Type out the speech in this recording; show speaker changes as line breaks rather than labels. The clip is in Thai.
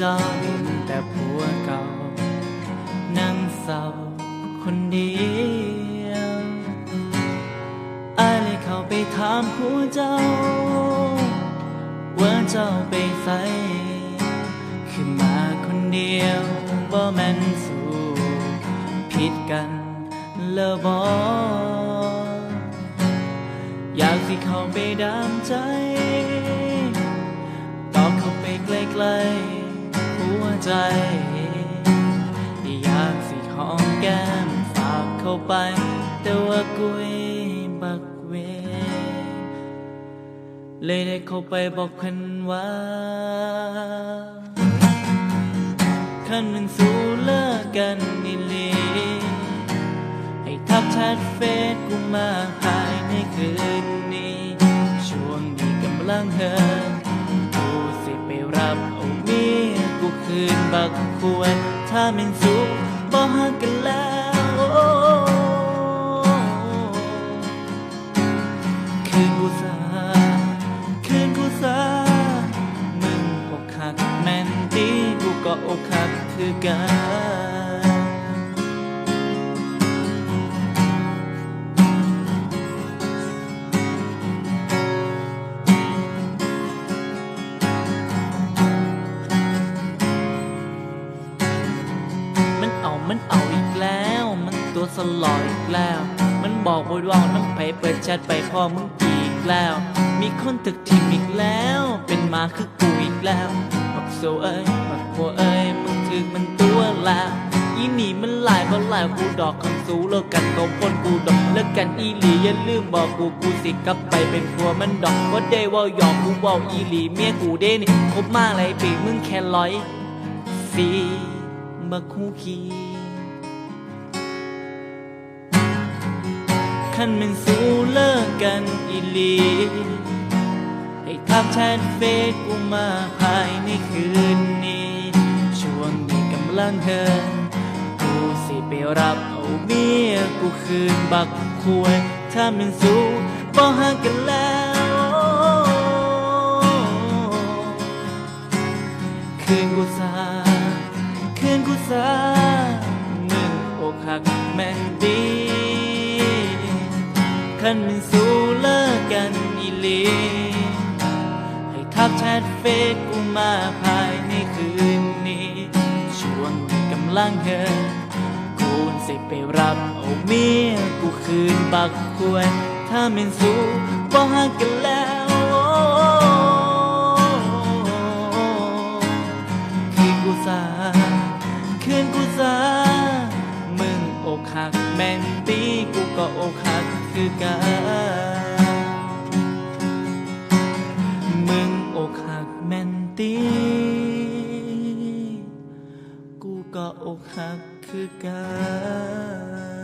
จอมีแต่ผัวเก่า นั่งเศร้าคนเดียวอายเลยเข้าไปถามผัวเจ้า ว่าเจ้าไปใส่คือมาคนเดียวบ่แม่นสู่ผิดกันเลอบออยากที่เข้าไปดามใจตอบเข้าไปใกล้ๆ ใจ อยากสิหอมแก้มฝากเข้าไป แต่ว่ากุยบักเว เลยได้เข้าไปบอกเพิ่นว่าคันมันสู้เลิกกันนี่เลให้ทักแชทเฟซกูมาภายในคืนนี้ ช่วงนี้กำลังเฮิ กควร ถ้ามันสู้บ่หักกันแล้วคืนกูสาคืนกูสามึงอกหักแม่นตีกูก็อกหักคือกัน มันเอาอีกแล้ว มันตัวสลอยอีกแล้ว มันบอกว่าว่าน้ำไปเปิดแชทไปพ่อมึงอีกแล้ว มีคนตึกทิมอีกแล้ว เป็นมาคือกูอีกแล้วบักโซเอ้ยบักหัวเอ้ยมึงถึงมันตัวแล้วอีนี่มันหลายบ่หลายกูดอกคำสูเลิกกันกับคนกูดอกเลิกกันอีหลีอย่าลืมบอกกูกูสิกลับไปเป็นผัวมันดอกว่าได้ว่าหยอกกูเว่าอีหลีเมียกูเด้นี่คบมากเลยปีมึงแค่ร้อยสีบักฮูคี คันมันสู้เลิกกันอีหลีให้ทักแชทเฟซกูมาภายในคืนนี้ ช่วงนี้กำลังเฮินกูสิไปรับเอาเมียกูคืนบักควรถ้ามันสู้บ่ห่างกันแล้วคืนกูสาคืนกูสามึงอกหักแม่นดี คันมันสู้เลิกกันอีหลีให้ทักแชทเฟซกูมาภายในคืนนี้ช่วงกำลังเฮินกูสิไปรับเอาเมียกูคืนบักควร ถ้ามันสู้บ่ห่างกันแล้วคืนกูสาคืนกูสามึงอกหักแม่นตีกูก็อกหัก คือกันมึงอกหักแม่นตีกูก็อกหักคือกัน